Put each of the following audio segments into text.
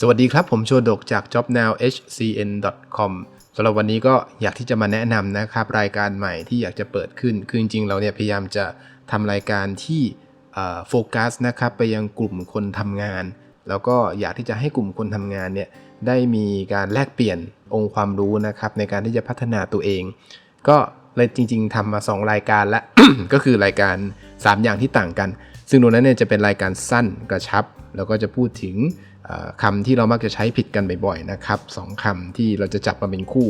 สวัสดีครับ ผมโชดกจาก jobnowhcn.com สำหรับวันนี้ก็อยากที่จะมาแนะนำนะครับ รายการใหม่ที่อยากจะเปิดขึ้น คือจริงๆเราเนี่ยพยายามจะทำรายการที่โฟกัสนะครับไปยังกลุ่มคนทำงาน แล้วก็อยากที่จะให้กลุ่มคนทำงานเนี่ยได้มีการแลกเปลี่ยนองค์ความรู้นะครับในการที่จะพัฒนาตัวเอง ก็เลยจริง ๆทำมา 2 รายการละก็คือรายการ 3 อย่างที่ต่างกัน ซึ่งตรงนั้นเนี่ยจะเป็นรายการสั้นกระชับ แล้วก็จะพูดถึงเอ่อคำที่เรามักจะใช้ผิดกันบ่อยๆนะครับสองคำที่เราจะจับมาเป็นคู่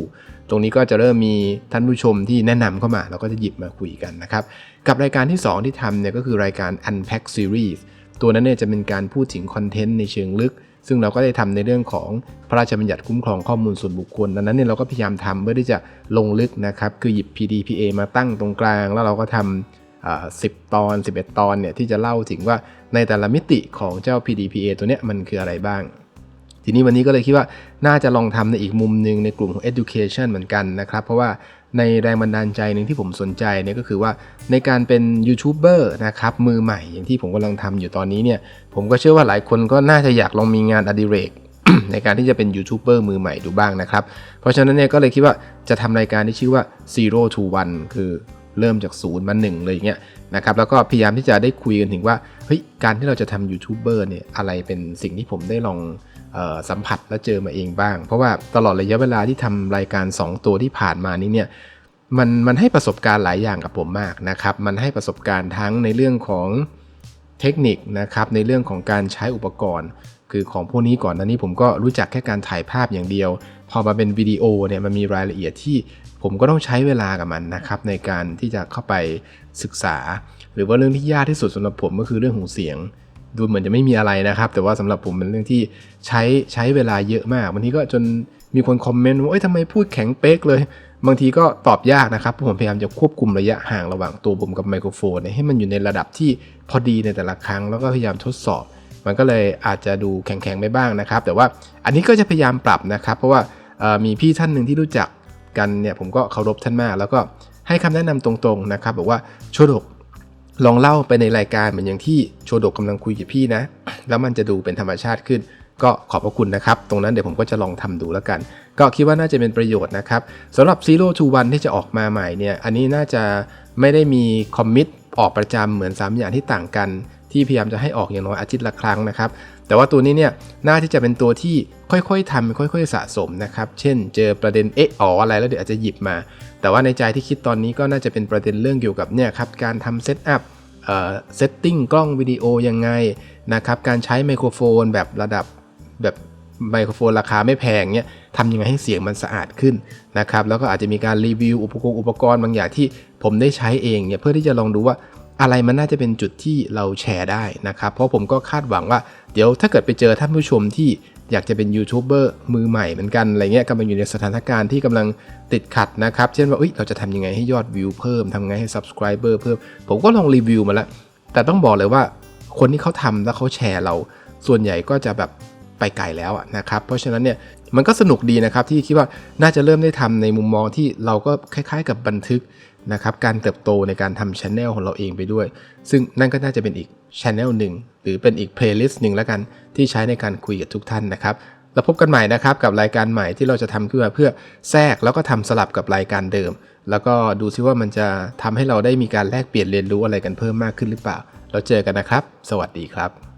ตรงนี้ก็จะเริ่มมีท่านผู้ชมที่แนะนำเข้ามาเราก็จะหยิบมาคุยกันนะครับ กับรายการที่ 2 ที่ทำเนี่ยก็คือรายการ Unpack Series ตัวนั้นเนี่ยจะเป็นการพูดถึงคอนเทนต์ในเชิงลึก ซึ่งเราก็ได้ทำในเรื่องของพระราชบัญญัติคุ้มครองข้อมูลส่วนบุคคลดังนั้นเนี่ยเราก็พยายามทำเพื่อที่จะลงลึกนะครับคือหยิบ PDPA มาตั้งตรงกลาง แล้วเราก็ทำอ่า 10 ตอน 11 ตอนเนี่ยที่จะเล่าถึงว่าในแต่ละมิติของเจ้า PDPA ตัวเนี้ยมันคืออะไรบ้าง ทีนี้วันนี้ก็เลยคิดว่าน่าจะลองทำในอีกมุมหนึ่งในกลุ่มของ education เหมือนกันนะครับ เพราะว่าในแรงบันดาลใจหนึ่งที่ผมสนใจเนี่ยก็คือว่าในการเป็นยูทูบเบอร์นะครับมือใหม่อย่างที่ผมกำลังทำอยู่ตอนนี้เนี่ยผมก็เชื่อว่าหลายคนก็น่าจะอยากลองมีงานอดิเรกในการที่จะเป็นยูทูบเบอร์มือใหม่ดูบ้างนะครับ เพราะฉะนั้นเนี่ยก็เลยคิดว่าจะทำรายการที่ชื่อว่า zero to one คือ เริ่มจากศูนย์มาหนึ่งเลยอย่างเงี้ยนะครับแล้วก็พยายามที่จะได้คุยกันถึงว่าเฮ้ยการที่เราจะทำยูทูบเบอร์เนี่ยอะไรเป็นสิ่งที่ผมได้ลองออสัมผัสและเจอมาเองบ้าง เพราะว่าตลอดระยะเวลาที่ทำรายการ 2 ตัวที่ผ่านมานี้เนี่ยมันมันให้ประสบการณ์หลายอย่างกับผมมากนะครับมันให้ประสบการณ์ทั้งในเรื่องของเทคนิคนะครับในเรื่องของการใช้อุปกรณ์ คือของพวกนี้ก่อนหน้านี้ผมก็รู้จักแค่การถ่ายภาพอย่างเดียว พอมาเป็นวิดีโอเนี่ยมันมีรายละเอียดที่ผมก็ต้องใช้เวลากับมันนะครับในการที่จะเข้าไปศึกษา หรือว่าเรื่องที่ยากที่สุดสำหรับผมก็คือเรื่องของเสียง ดูเหมือนจะไม่มีอะไรนะครับ แต่ว่าสำหรับผมเป็นเรื่องที่ใช้ใช้เวลาเยอะมากบางทีก็จนมีคนคอมเมนต์ว่าเอ้ยทำไมพูดแข็งเป๊กเลย บางทีก็ตอบยากนะครับผมพยายามจะควบคุมระยะห่างระหว่างตัวผมกับไมโครโฟนให้มันอยู่ในระดับที่พอดีในแต่ละครั้ง แล้วก็พยายามทดสอบ มันก็เลยอาจจะดูแข็งๆไปบ้างนะครับ แต่ว่าอันนี้ก็จะพยายามปรับนะครับ เพราะว่ามีพี่ท่านหนึ่งที่รู้จักกันเนี่ยผมก็เคารพท่านมาก แล้วก็ให้คำแนะนำตรงๆนะครับ บอกว่าโชดกลองเล่าไปในรายการเหมือนอย่างที่โชดกกำลังคุยกับพี่นะ แล้วมันจะดูเป็นธรรมชาติขึ้น ก็ขอบพระคุณนะครับ ตรงนั้นเดี๋ยวผมก็จะลองทำดูแล้วกัน ก็คิดว่าน่าจะเป็นประโยชน์นะครับสำหรับ Zero to One ที่จะออกมาใหม่เนี่ยอันนี้น่าจะไม่ได้มีคอมมิตออกประจำเหมือน 3 อย่างที่ต่างกัน ที่พยายามจะให้ออกอย่างน้อยอาทิตย์ละครั้งนะครับ แต่ว่าตัวนี้เนี่ยน่าที่จะเป็นตัวที่ค่อยๆทำค่อย ๆ สะสมนะครับ เช่น เจอประเด็นเอ๊ะอ๋ออะไรแล้วเดี๋ยวอาจจะหยิบมา แต่ว่าในใจที่คิดตอนนี้ก็น่าจะเป็นประเด็นเรื่องเกี่ยวกับเนี่ยครับการทำเซตอัพเซตติ้งกล้องวิดีโอยังไงนะครับการใช้ไมโครโฟนแบบระดับแบบไมโครโฟนราคาไม่แพงเนี่ยทำยังไงให้เสียงมันสะอาดขึ้นนะครับแล้วก็อาจจะมีการรีวิวอุปกรณ์อุปกรณ์บางอย่างที่ผมได้ใช้เองเนี่ยเพื่อที่จะลองดูว่า อะไรมันน่าจะเป็นจุดที่เราแชร์ได้นะครับ เพราะผมก็คาดหวังว่า เดี๋ยวถ้าเกิดไปเจอท่านผู้ชมที่อยากจะเป็นยูทูบเบอร์มือใหม่เหมือนกันอะไรเงี้ยกำลังอยู่ในสถานการณ์ที่กำลังติดขัดนะครับ เช่นว่าเอ้ยเราจะทำยังไงให้ยอดวิวเพิ่มทำไงให้ subscriber เพิ่ม ผมก็ลองรีวิวมาแล้ว แต่ต้องบอกเลยว่าคนที่เขาทำแล้วเขาแชร์เรา ส่วนใหญ่ก็จะแบบไปไกลแล้วนะครับ เพราะฉะนั้นเนี่ยมันก็สนุกดีนะครับที่คิดว่าน่าจะเริ่มได้ทำในมุมมองที่เราก็คล้าย ๆ กับบันทึก นะครับการเติบโตในการทำช anel ของเราเองไปด้วย ซึ่งนั่นก็น่าจะเป็นอีกช anel หนึ่งหรือเป็นอีก playlist หนึ่งแล้วกันที่ใช้ในการคุยกับทุกท่านนะครับแล้วพบกันใหม่นะครับกับรายการใหม่ที่เราจะทำขึ้นมาเพื่อแทรกแล้วก็ทำสลับกับรายการเดิม แล้วก็ดูซิว่ามันจะทำให้เราได้มีการแลกเปลี่ยนเรียนรู้อะไรกันเพิ่มมากขึ้นหรือเปล่า เราเจอกันนะครับ สวัสดีครับ